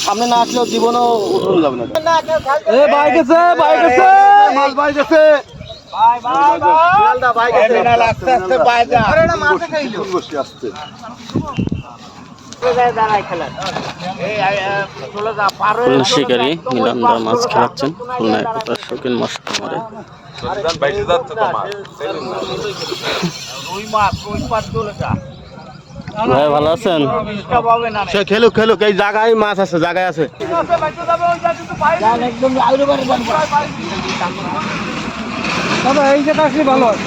সামনে না আসলেও জীবনও উঠুন যাবে না। বাইক আছে বাইক আছে মাছ বাইক আছে বাইক আছে খুলনা শিকারী মিলনদা মাছ খেলাচ্ছেন খুলনা একতার শৌখিন মাছ খামারে ভাই ভালো আছেন সে খেলুক খেলুক এই জায়গায় মাছ আছে জায়গায় আছে এই আসলে ভালো হয়।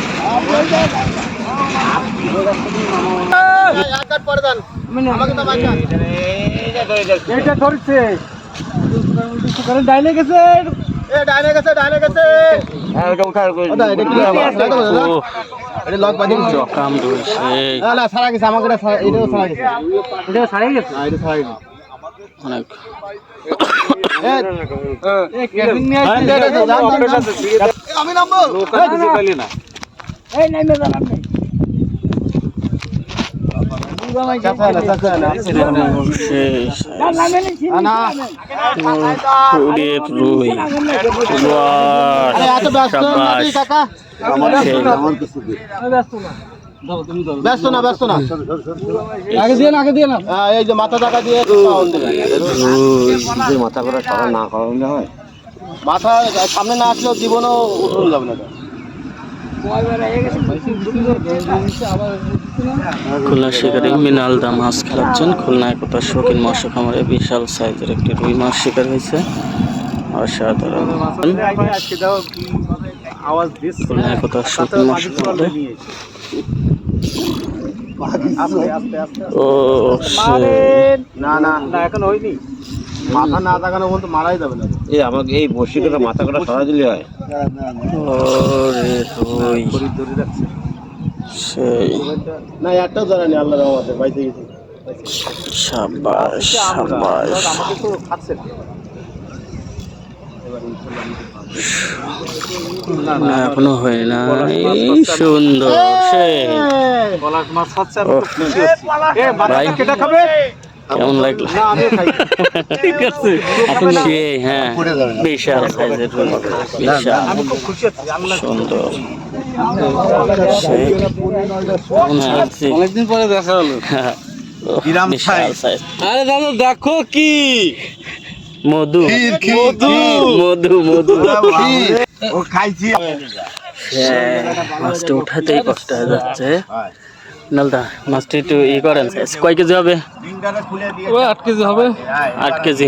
এইটা ধরছে। ডাইনে গেছে। এ ডাইনে গেছে ডাইনে গেছে। এটা? এটা এটা এটা। এটা হ্যাঁ, এটা গেছে। অনেক এ, এই নিয়ে হ্যাঁ, ব্যস্ত না ব্যস্ত না আগে দিয়ে না আগে দিয়ে না হ্যাঁ, এই যে মাথা টাকা দিয়ে মাথা করে সারা না করালে হয় মাথা সামনে না আসলেও জীবনও উঠুন যাবে না খুলনা শিকারী মৃণালদা মাছ খেলাচ্ছেন খুলনা একতার শৌখিন মৎস্য খামারে বিশাল সাইজের একটি রুই মাছ শিকার হয়েছে অসাধারণ আওয়াজ দিস খুলনা একতার শৌখিন মৎস্য খামারে ও। না না না এখন হয়নি মাথা না তাকানো বলতে মারাই যাবে না এই আমাকে এই বসি মাথা করে সরাই দিলে হয় ওরে রাখছে সেই না একটাও জানা নেই আল্লাহ রহমতে পাইতে গেছি। সাবাস সাবাস আমাকে তো খাচ্ছে না। এখনও হয় না। সুন্দর কেমন লাগল? না আমি খাই। ঠিক আছে। সেই হ্যাঁ বিশাল সাইজের সুন্দর। অনেকদিন পরে দেখা হলো। আরে দাদা দেখো কি? মধু। মধু। মধু মধু। ও খাইছি। হ্যাঁ, মাছটা উঠাতেই কষ্ট হয়ে যাচ্ছে। নালদা মাছটা একটু ই করেন। কয় কেজি হবে? ওই আট কেজি হবে। আট কেজি।